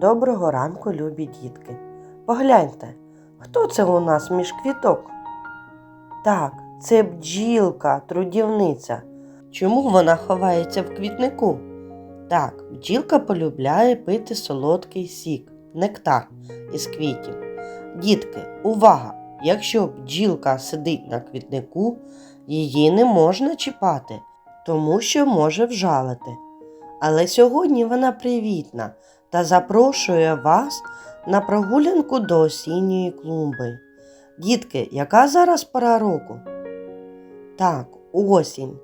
Доброго ранку, любі дітки. Погляньте, хто це у нас між квіток? Так, це бджілка, трудівниця. Чому вона ховається в квітнику? Так, бджілка полюбляє пити солодкий сік, нектар із квітів. Дітки, увага! Якщо бджілка сидить на квітнику, її не можна чіпати, тому що може вжалити. Але сьогодні вона привітна та запрошує вас на прогулянку до осінньої клумби. Дітки, яка зараз пора року? Так, осінь.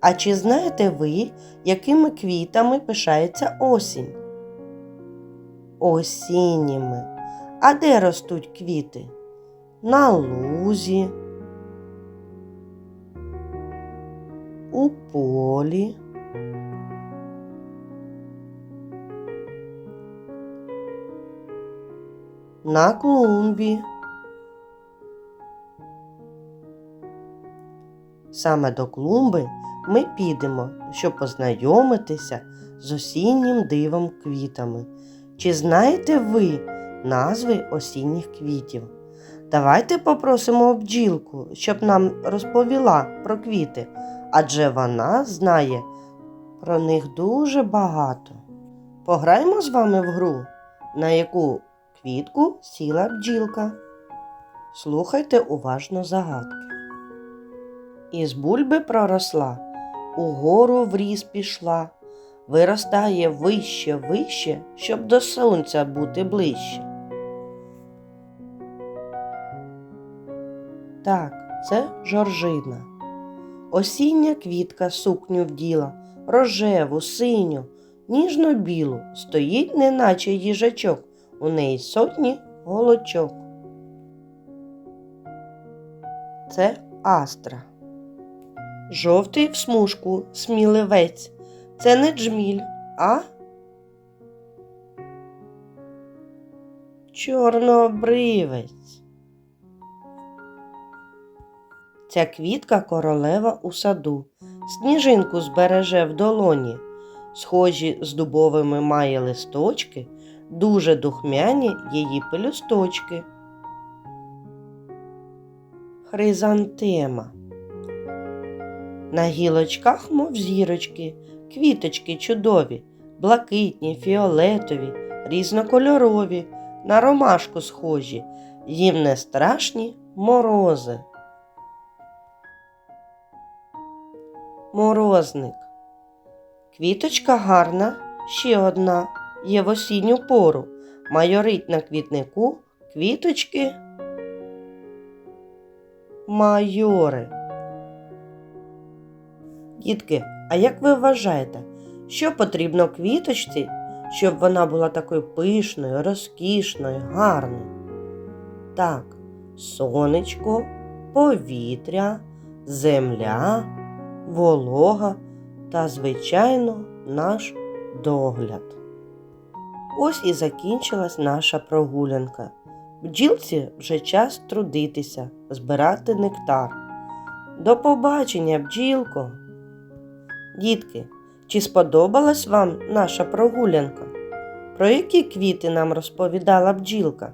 А чи знаєте ви, якими квітами пишається осінь? Осінніми. А де ростуть квіти? На лузі, у полі. На клумбі. Саме до клумби ми підемо, щоб познайомитися з осіннім дивом квітами. Чи знаєте ви назви осінніх квітів? Давайте попросимо бджілку, щоб нам розповіла про квіти, адже вона знає про них дуже багато. Пограємо з вами в гру, на яку квітку сіла бджілка. Слухайте уважно загадки. Із бульби проросла, угору в пішла, виростає вище, вище, щоб до сонця бути ближче. Так, це жоржина. Осіння квітка сукню вділа, рожеву, синю, ніжно-білу, стоїть, неначе їжачок, у неї сотні голочок. Це астра. Жовтий в смужку сміливець. Це не джміль, а чорнообривець. Ця квітка королева у саду, сніжинку збереже в долоні, схожі з дубовими має листочки, дуже духмяні її пелюсточки. Хризантема. На гілочках, мов зірочки, квіточки чудові, блакитні, фіолетові, різнокольорові, на ромашку схожі, їм не страшні морози. Морозник. Квіточка гарна, ще одна, є в осінню пору. Майорить на квітнику квіточки майори. Дітки, а як ви вважаєте, що потрібно квіточці, щоб вона була такою пишною, розкішною, гарною? Так, сонечко, повітря, земля, волога та, звичайно, наш догляд. Ось і закінчилась наша прогулянка. Бджілці вже час трудитися, збирати нектар. До побачення, бджілко! Дітки, чи сподобалась вам наша прогулянка? Про які квіти нам розповідала бджілка?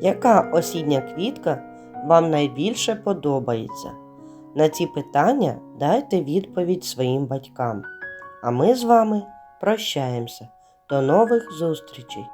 Яка осіння квітка вам найбільше подобається? На ці питання дайте відповідь своїм батькам. А ми з вами прощаємося. До нових зустрічей!